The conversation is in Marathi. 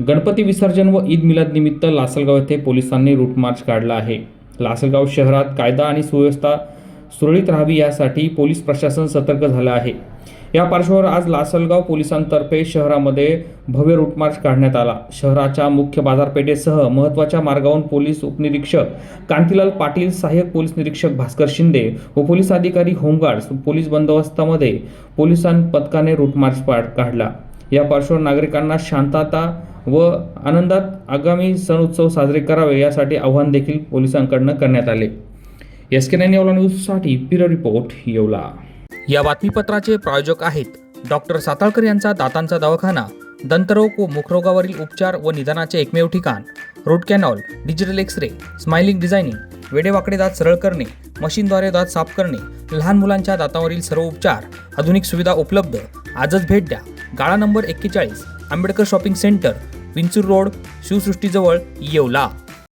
गणपती विसर्जन व ईद मिलाद निमित्त लासलगाव येथे पोलिसांनी रूट मार्च काढला आहे. लासलगाव शहरात कायदा आणि सुव्यवस्था सुरळीत राहावी यासाठी पोलीस प्रशासन सतर्क झालं आहे. या पार्श्वभूमीवर आज लासलगाव पोलिसांतर्फे शहरामध्ये भव्य रूटमार्च काढण्यात आला. शहराच्या मुख्य बाजारपेठेसह महत्त्वाच्या मार्गावरून पोलीस उपनिरीक्षक कांतीलाल पाटील सहाय्यक पोलीस निरीक्षक भास्कर शिंदे व पोलीस अधिकारी होमगार्ड्स पोलीस बंदोबस्तामध्ये पोलिसां पथकाने रूट मार्च काढला. या पार्श्वभूमीवर नागरिकांना शांतता व आनंदात आगामी सण उत्सव साजरे करावे यासाठी आव्हान देखील पोलिसांकडनं करण्यात आले. एस के नाईन येवला न्यूजसाठी ब्युरो रिपोर्ट येवला. या बातमीपत्राचे प्रायोजक आहेत डॉक्टर साताळकर यांचा दातांचा दवाखाना दंतरोग व मुखरोगावरील उपचार व निदानाचे एकमेव ठिकाण root canal digital x ray smiling designing वेडेवाकडे दात सरळ करणे मशीनद्वारे दात साफ करणे लहान मुलांच्या दातावरील सर्व उपचार आधुनिक सुविधा उपलब्ध आजच भेट द्या. गाळा नंबर एक्केचाळीस Ambedkar shopping centre Vinchur road शिवसृष्टीजवळ Yeola.